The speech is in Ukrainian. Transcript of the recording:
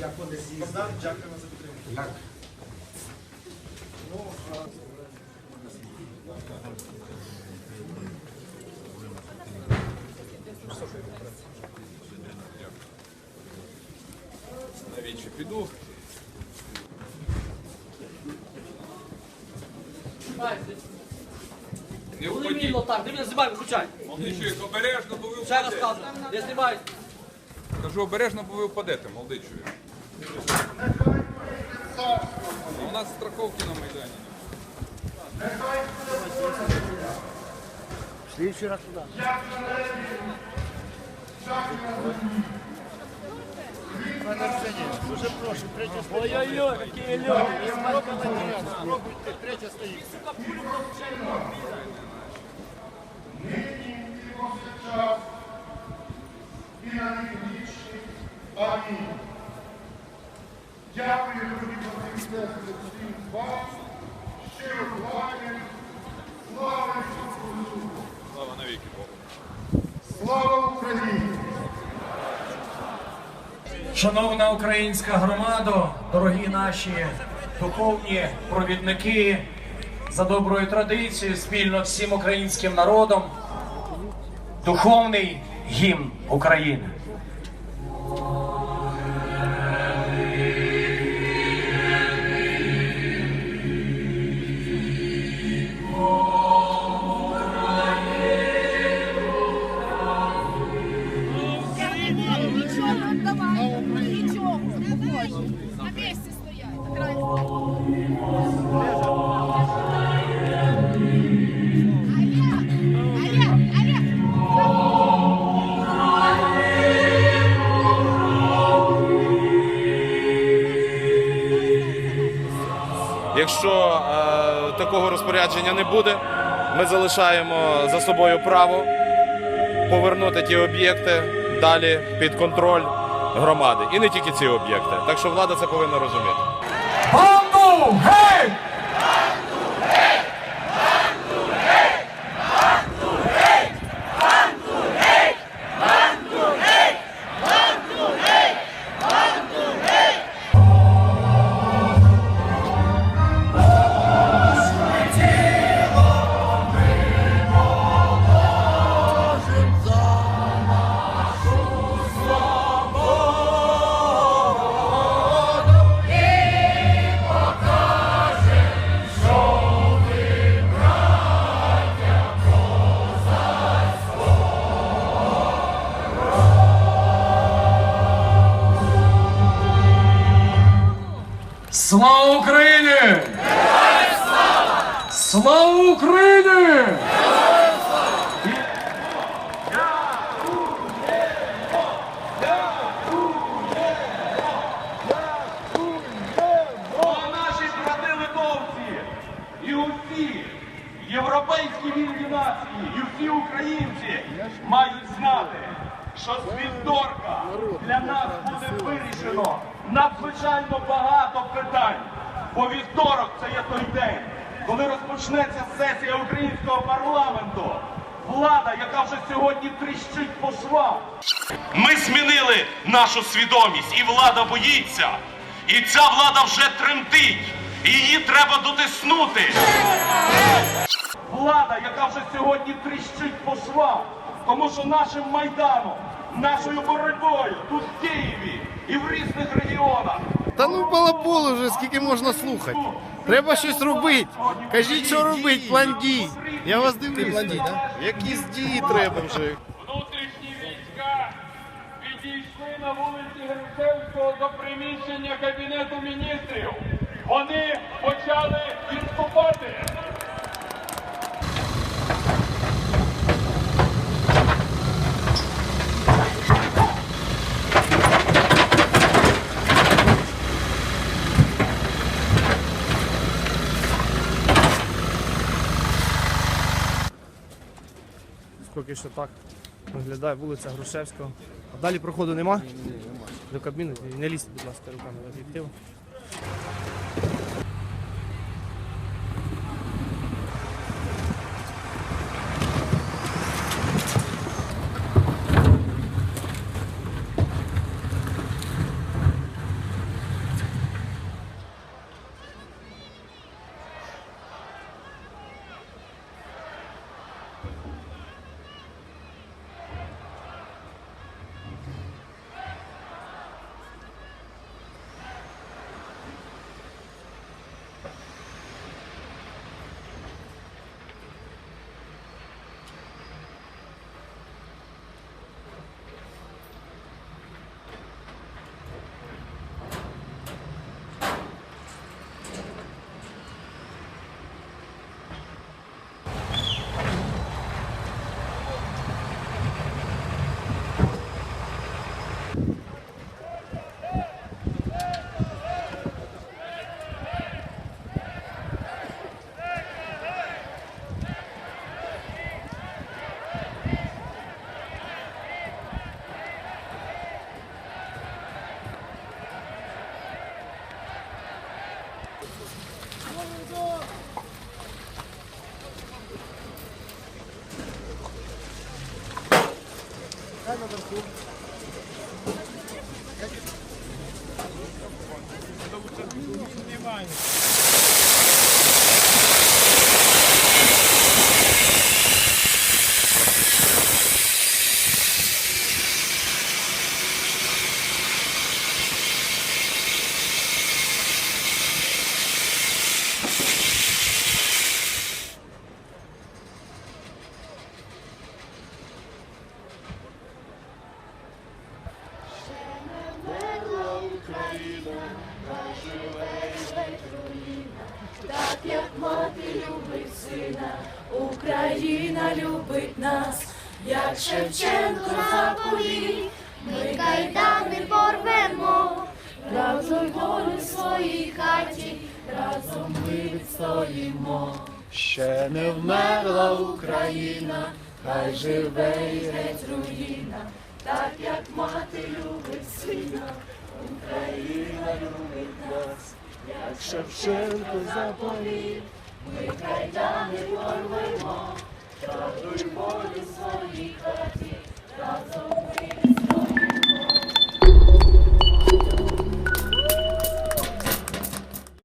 як вони з'їздили. Дякуємо за підтримку. Навіщо піду? Не Коли впадіть. вільно так, ти мене знімай, виключай. Молодичук, обережно, бо ви Ще раз впадете. кажу, не знімай. Кажу, обережно, бо ви впадете, молодичук. У нас страховки на Майдані. Слідчий раз туди. Пане Арсеній, дуже прошу, третя стоїть. Ой-ой-ой, які люди. Спробуйте, третя стоїть. Амінь. Дякую, дорогі Брати і сестри, всім вам. Щиро кланяю. Слава Ісусу Слава навіки Богу. Слава Україні! Шановна українська громада, дорогі наші духовні провідники, за доброю традицією, спільно всім українським народом, духовний гімн України. Не. Нічого. На місці стоять. Якщо е, такого розпорядження не буде, ми залишаємо за собою право повернути ті об'єкти далі під контроль громади. І не тільки ці об'єкти. Так що влада це повинна розуміти. Бомбу! Гей! Слава Україні! Слава Україні! наші брати литовці і усі європейські вільні нації, і всі українці мають знати, що з для нас буде вирішено надзвичайно багато питань. Бо вівторок це є той день, коли розпочнеться сесія українського парламенту. Влада, яка вже сьогодні тріщить по швам. Ми змінили нашу свідомість, і влада боїться. І ця влада вже тремтить. І її треба дотиснути. Влада, яка вже сьогодні тріщить по швам, тому що нашим майданом, нашою боротьбою тут в Києві і в різних регіонах. Та ну балабол уже, скільки можна слухати. Треба щось робити. Кажіть, що робити, план дій. Я вас дивлюсь. План да? Якісь дії треба вже. Внутрішні війська підійшли на вулиці Грушевського до приміщення Кабінету міністрів. Вони почали відступати. Поки що так виглядає вулиця Грушевського. А далі проходу нема? Ні, нема. До кабіни. Не лізьте, будь ласка, руками в об'єктив. Aynen. Любить сина, Україна любить нас, як Шевченко заповів, ми кайдани порвемо, разом волю своїй хаті, разом ми відстоїмо. Ще не вмерла Україна, хай живе і геть руїна, так як мати любить сина, Україна любить нас. Як Шевченко Витайдани порвемо, та турбою свої хаті разом ми.